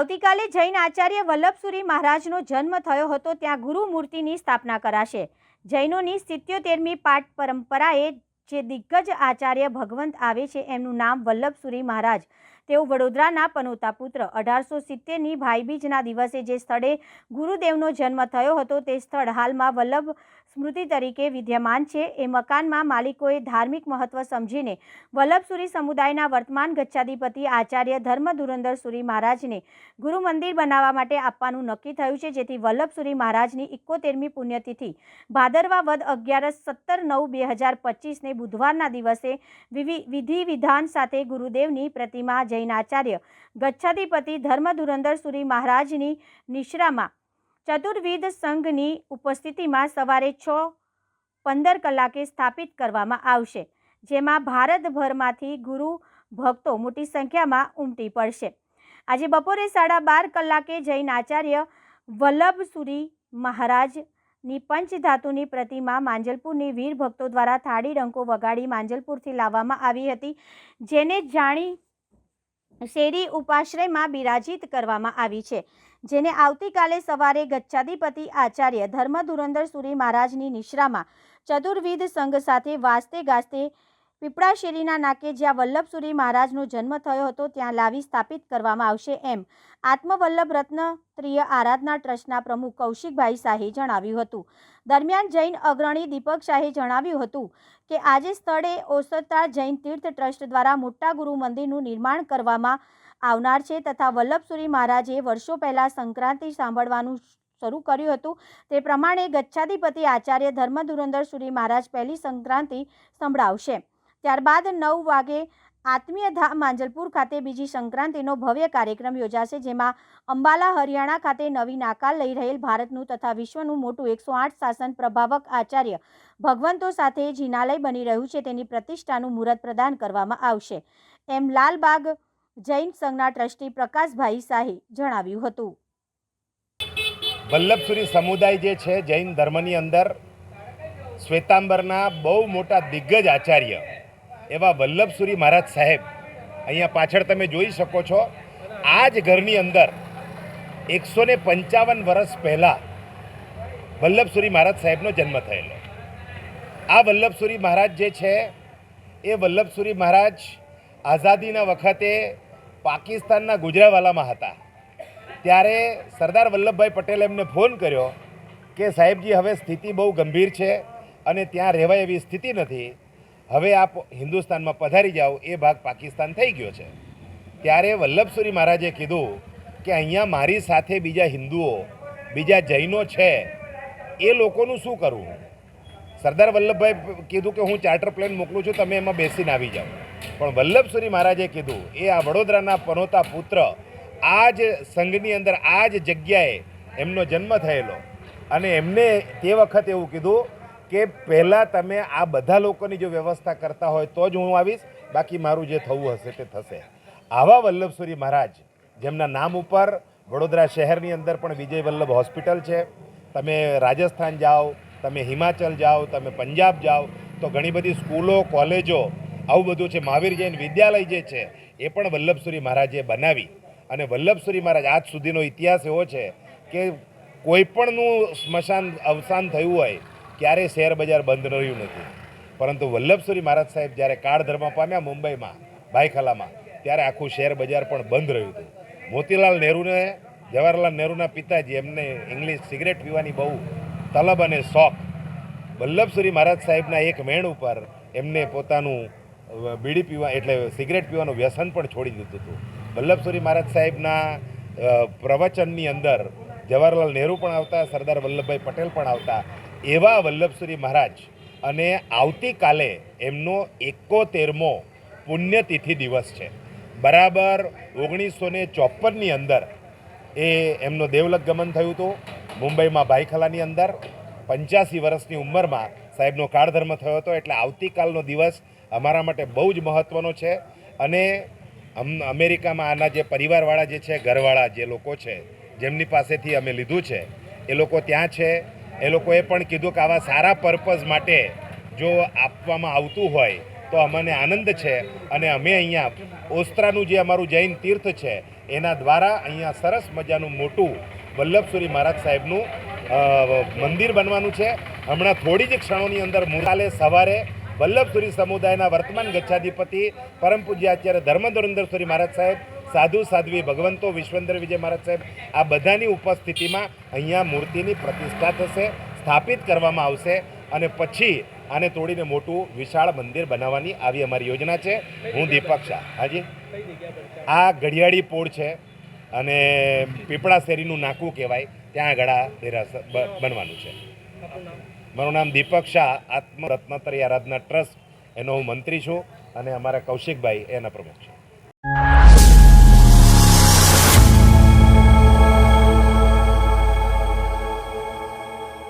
આવતીકાલે જૈન આચાર્ય વલ્લભસુરી મહારાજનો જન્મ થયો હતો, ત્યાં ગુરુ મૂર્તિની સ્થાપના કરાશે. જૈનોની સિત્યોતેરમી પાઠ પરંપરાએ જે દિગ્ગજ આચાર્ય ભગવંત આવે છે, એમનું નામ વલ્લભસુરી મહારાજ તેઓ વડોદરાના પનોતા પુત્ર. અઢારસો સિત્તેરની ભાઈબીજના દિવસે જે સ્થળે ગુરુદેવનો જન્મ થયો હતો તે સ્થળ હાલમાં વલ્લભ સ્મૃતિ તરીકે વિદ્યમાન છે. એ મકાનમાં માલિકોએ ધાર્મિક મહત્વ સમજીને વલ્લભસુરી સમુદાયના વર્તમાન ગચ્છાધિપતિ આચાર્ય ધર્મ ધુરંધર સુરી મહારાજને ગુરુ મંદિર બનાવવા માટે આપવાનું નક્કી થયું છે, જેથી વલ્લભસુરી મહારાજની ઇકોતેરમી પુણ્યતિથિ ભાદરવા વદ અગિયારસ સત્તર નવ બે હજાર પચીસને બુધવારના દિવસે વિધિ, વિધાન સાથે ગુરુદેવની પ્રતિમા જૈન આચાર્ય ગચ્છાધિપતિ ધર્મ ધુરંધર સુરી મહારાજની નિશ્રામાં ચતુર્વિધ સંઘની ઉપસ્થિતિમાં સવારે છ પંદર કલાકે સ્થાપિત કરવામાં આવશે, જેમાં ભારતભરમાંથી ગુરુ ભક્તો મોટી સંખ્યામાં ઉમટી પડશે. આજે બપોરે સાડા બાર કલાકે જૈન આચાર્ય વલ્લભસુરી મહારાજની પંચધાતુની પ્રતિમા માંજલપુરની વીર ભક્તો દ્વારા થાળી ડંકો વગાડી માંજલપુરથી લાવવામાં આવી હતી, જેને જાણી શેરી ઉપાશ્રયમાં બિરાજિત કરવામાં આવી છે, જેને આવતીકાલે સવારે ગચ્છાધિપતિ આચાર્ય ધર્મ ધુરંધર સુરી મહારાજની નિશ્રામાં ચતુર્વિધ સંઘ સાથે વાસ્તે ગાસ્તે પીપળાશેરીના નાકે જ્યાં વલ્લભસુરી મહારાજનો જન્મ થયો હતો, ત્યાં લાવી સ્થાપિત કરવામાં આવશે એમ આત્મવલ્લભ રત્ન ત્રિય આરાધના ટ્રસ્ટના પ્રમુખ કૌશિકભાઈ શાહે જણાવ્યું હતું. દરમિયાન જૈન અગ્રણી દીપક શાહે જણાવ્યું હતું કે, આજે સ્થળે ઓસરતા જૈન તીર્થ ટ્રસ્ટ દ્વારા મોટા ગુરુ મંદિરનું નિર્માણ કરવામાં આવનાર છે તથા વલ્લભસુરી મહારાજે વર્ષો પહેલાં સંક્રાંતિ સાંભળવાનું શરૂ કર્યું હતું. તે પ્રમાણે ગચ્છાધિપતિ આચાર્ય ધર્મ ધુરંધર સુરી મહારાજ પહેલી સંક્રાંતિ સંભળાવશે. ત્યારબાદ નવ વાગે આત્મીય ધામ માંજલપુર ખાતે બીજી સંક્રાંતિનો ભવ્ય કાર્યક્રમ યોજાશે, જેમાં અંબાલા, હરિયાણા ખાતે નવી નાકાલ લઈ રહેલ ભારતનું તથા વિશ્વનું મોટું એકસો આઠ શાસન પ્રભાવક આચાર્ય ભગવંતો સાથે જિનાલય બની રહ્યું છે, તેની પ્રતિષ્ઠાનું મુહૂર્ત પ્રદાન કરવામાં આવશે. એમ લાલબાગ જૈન સંઘના ટ્રસ્ટી પ્રકાશભાઈ શાહે જણાવ્યું હતું. વલ્લભસુરી સમુદાય જે છે, જૈન ધર્મની અંદર શ્વેતાંબરના બહુ મોટા દિગ્ગજ આચાર્ય એવા વલ્લભસુરી મહારાજ સાહેબ, અહીંયા પાછળ તમે જોઈ શકો છો આ જ ઘરની અંદર એકસો ને પંચાવન વર્ષ પહેલાં વલ્લભસુરી મહારાજ સાહેબનો જન્મ થયેલો. આ વલ્લભસુરી મહારાજ જે છે, એ વલ્લભસુરી મહારાજ આઝાદીના વખતે પાકિસ્તાનના ગુજરાવાલામાં હતા. ત્યારે સરદાર વલ્લભભાઈ પટેલે એમને ફોન કર્યો કે સાહેબજી, હવે સ્થિતિ બહુ ગંભીર છે અને ત્યાં રહેવાય એવી સ્થિતિ નથી. હવે આપ હિન્દુસ્તાનમાં પધારી જાઓ, એ ભાગ પાકિસ્તાન થઈ ગયો છે. ત્યારે વલ્લભસુરી મહારાજે કીધું કે અહીંયા મારી સાથે બીજા હિન્દુઓ, બીજા જૈનો છે. એ લોકોનું શું કરવું સરદાર વલ્લભભાઈ કીધું કે હું ચાર્ટર પ્લેન મોકલું છું, તમે એમાં બેસીને આવી જાઓ. પણ વલ્લભસુરી મહારાજે કીધું, એ આ વડોદરાના પનોતા પુત્ર, આ જ સંઘની અંદર, આ જ જગ્યાએ એમનો જન્મ થયેલો. અને એમને તે વખત એવું કીધું કે પહેલાં તમે આ બધા લોકોની જો વ્યવસ્થા કરતા હોય તો જ હું આવીશ. બાકી મારું જે થવું હશે તે થશે. આવા વલ્લભસુરી મહારાજ, જેમના નામ ઉપર વડોદરા શહેરની અંદર પણ વિજય વલ્લભ હોસ્પિટલ છે, તમે રાજસ્થાન જાઓ, તમે હિમાચલ જાઓ, તમે પંજાબ જાઓ, તો ઘણી બધી સ્કૂલો, કોલેજો, આવું બધું છે, મહાવીર જૈન વિદ્યાલય જે છે, એ પણ વલ્લભસુરી મહારાજે બનાવી. અને વલ્લભસુરી મહારાજ આજ સુધીનો ઇતિહાસ એવો છે કે કોઈપણનું સ્મશાન અવસાન થયું હોય ક્યારેય શેર બજાર બંધ રહ્યું નથી. પરંતુ વલ્લભસુરી મહારાજ સાહેબ જ્યારે કાળ ધર્મ પામ્યા મુંબઈમાં, ભાઈખલામાં, ત્યારે આખું શેર બજાર પણ બંધ રહ્યું હતું. મોતીલાલ નહેરુને, જવાહરલાલ નહેરુના પિતાજી, એમને ઇંગ્લિશ સિગરેટ પીવાની બહુ તલબ અને શોખ. વલ્લભસુરી મહારાજ સાહેબના એક મેણ ઉપર એમને પોતાનું બીડી પીવા, એટલે સિગરેટ પીવાનું વ્યસન પણ છોડી દીધું હતું. વલ્લભસુરી મહારાજ સાહેબના પ્રવચનની અંદર જવાહરલાલ નહેરુ પણ આવતા, સરદાર વલ્લભભાઈ પટેલ પણ આવતા એવા વલ્લભસુરી મહારાજ અને આવતીકાલે એમનો એકોતેરમો પુણ્યતિથિ દિવસ છે. બરાબર ઓગણીસો ને ચોપનની અંદર એ એમનો દેવલક ગમન થયું હતું. મુંબઈમાં ભાઈખલાની અંદર પંચ્યાસી વર્ષની ઉંમરમાં સાહેબનો કાળધર્મ થયો હતો. એટલે આવતીકાલનો દિવસ અમારા માટે બહુ જ મહત્ત્વનો છે. અને અમ, અમેરિકામાં આના જે પરિવારવાળા જે છે, ઘરવાળા જે લોકો છે, જેમની પાસેથી અમે લીધું છે, એ લોકો ત્યાં છે. એ લોકોએ પણ કીધું કે આવા સારા પર્પઝ માટે જો આપવામાં આવતું હોય તો અમને આનંદ છે અને અમે અહીંયા ઓસ્ત્રાનું જે અમારું જૈન તીર્થ છે, એના દ્વારા અહીંયા સરસ મજાનું મોટું વલ્લભસુરી મહારાજ સાહેબનું મંદિર બનવાનું છે. હમણાં થોડી જ ક્ષણોની અંદર મુરાલે સવારે વલ્લભસુરી સમુદાયના વર્તમાન ગચ્છાધિપતિ પરમ પૂજ્ય આચાર્ય ધર્મધુરંધરસુરી મહારાજ સાહેબ સાધુ, સાધ્વી, ભગવંતો, વિશ્વેન્દ્ર વિજય મહારાજ સાહેબ, આ બધાની ઉપસ્થિતિમાં અહીંયા મૂર્તિની પ્રતિષ્ઠા થશે, સ્થાપિત કરવામાં આવશે અને પછી આને તોડીને મોટું વિશાળ મંદિર બનાવવાની આવી અમારી યોજના છે. હું દીપક શાહ. હાજી? આ ઘડિયાળી પોળ છે અને પીપળા શેરીનું નાકું કહેવાય. ત્યાં આગળ આ બનવાનું છે. મારું નામ દીપક શાહ આત્મ રત્નાત્રય આરાધના ટ્રસ્ટ, એનો હું મંત્રી છું અને અમારા કૌશિકભાઈ એના પ્રમુખ છે.